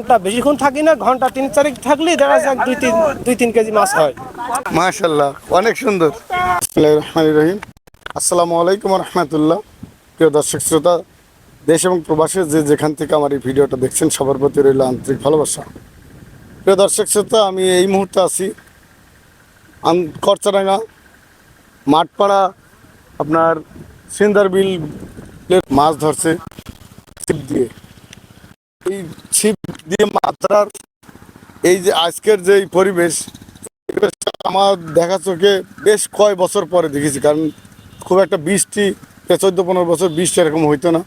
ঘণ্টা বেশিক্ষণ থাকি না, ঘণ্টা তিন চারিক থাকলেই দেখা যায় দুই তিন দুই তিন কেজি মাছ হয়। মাশাল্লাহ অনেক সুন্দর। রহিম। আসসালামু আলাইকুম রহমতুল্লাহ। প্রিয় দর্শক শ্রোতা, দেশ এবং প্রবাসে যে যেখান থেকে আমার এই ভিডিওটা দেখছেন, সবার প্রতি রইল আন্তরিক ভালোবাসা। প্রিয় দর্শক শ্রোতা, আমি এই মুহূর্তে আছি করচাডাঙ্গা মাঠপাড়া, আপনার সিন্দার বিল মাছ ধরছে, ছিপ দিয়ে। এই ছিপ দিয়ে মাত্রার এই যে আজকের যে পরিবেশ আমার দেখা চোখে বেশ কয় বছর পরে দেখেছি, কারণ খুব একটা বৃষ্টি চোদ্দ পনেরো বছর বৃষ্টি এরকম হইতো না।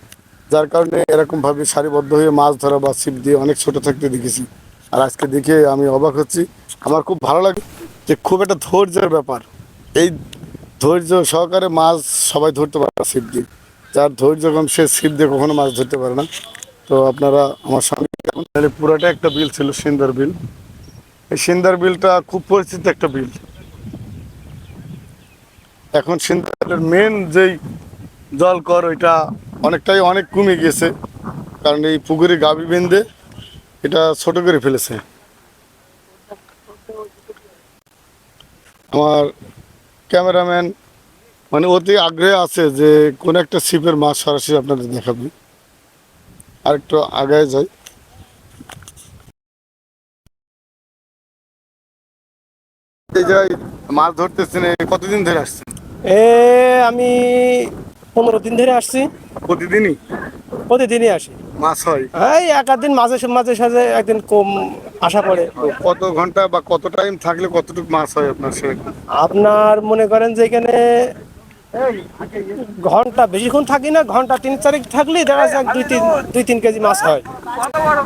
যার কারণে এরকমভাবে সারিবদ্ধ হয়ে মাছ ধরা বা ছিপ দিয়ে অনেক ছোট থাকতে দেখেছি। আর আজকে দেখে আমি অবাক হচ্ছি। আমার খুব ভালো লাগে যে খুব একটা ধৈর্যের ব্যাপার। এই ধৈর্য সহকারে মাছ সবাই ধরতে পারে না ছিপ দিয়ে। যার ধৈর্য কম সে ছিপ দিয়ে কখনো মাছ ধরতে পারে না। তো আপনারা আমার সঙ্গে। তাহলে পুরোটা একটা বিল ছিল, সুন্দর বিল। এই সিন্দার বিলটা খুব পরিচিত একটা বিল। এখন সিন্দারের মেন যেই জল কর, ওইটা অনেকটাই অনেক কমে গেছে কারণ এই পুকুরে গাবি বেঁধে এটা ছোট করে ফেলেছে। আমার ক্যামেরাম্যান মানে অতি আগ্রহে আছে যে কোন একটা ছিপের মাছ সরাসরি আপনাদের দেখাবে। আরেকটু আগায় যাই। এই যে মাছ ধরতেছেন কতদিন ধরে আসছেন? এ আমি পনেরো দিন ধরে আসছি। প্রতিদিনই? প্রতিদিনই আসি। মাছ হয়? এই এক দিন মাঝে মাঝে সাঝে একদিন কম আসা পড়ে। কত ঘণ্টা বা কত টাইম থাকলে কতটুকু মাছ হয় আপনার সেরকম আপনার মনে করেন যে এখানে ঘণ্টা বেশিক্ষণ থাকি না ঘণ্টা তিন চারিক থাকলেই দেখা যাক দুই তিন দুই তিন কেজি মাছ হয়।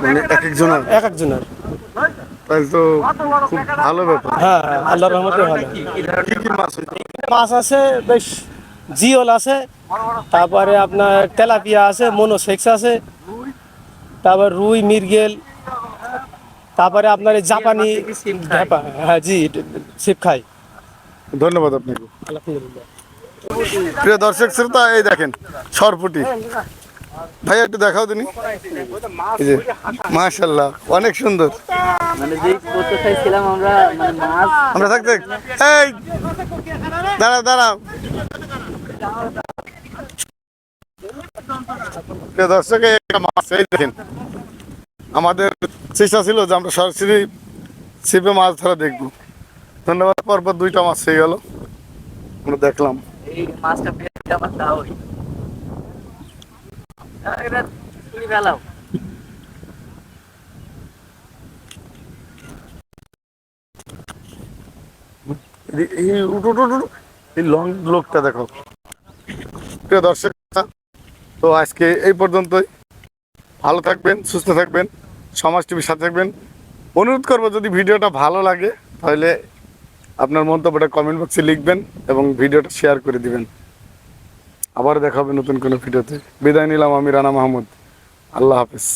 মানে এক একজনের? এক একজনের। তো খুব ভালো ব্যাপার। হ্যাঁ হ্যাঁ, আল্লাহ রহমতে ভালো। কি কি মাছ মাছ আছে বেশ জিওল আছে তারপরে আপনার তেলাপিয়া আছে মনোসেক্স আছে তারপর রুই মিরগেল তারপরে আপনার এই জাপানি হ্যাঁ জি ছিপ খাই ধন্যবাদ আপনাকে। প্রিয় দর্শক শ্রোতা এই দেখেন সরপুটি। ভাই একটু দেখাও তুমি মাশাল্লাহ অনেক সুন্দর। মানে আমরা মানে মাছ। থাকতে এই দাঁড়াও দাঁড়াও। দর্শক একটা মাছ এই দেখেন। আমাদের চেষ্টা ছিল যে আমরা সরাসরি ছিপে মাছ ধরা দেখব। ধন্যবাদ পরপর দুইটা মাছ হয়ে গেল। আমরা দেখলাম। এই মাছটা আমার লং লোকটা দেখো। প্রিয় দর্শক, তো আজকে এই পর্যন্তই। ভালো থাকবেন, সুস্থ থাকবেন, সমাজ টিভির সাথে থাকবেন। অনুরোধ করব, যদি ভিডিওটা ভালো লাগে, তাহলে আপনার মন্তব্যটা কমেন্ট বক্সে লিখবেন এবং ভিডিওটা শেয়ার করে দিবেন। আবার দেখা হবে নতুন কোনো ভিডিওতে। বিদায় নিলাম আমি রানা মাহমুদ। আল্লাহ হাফিজ।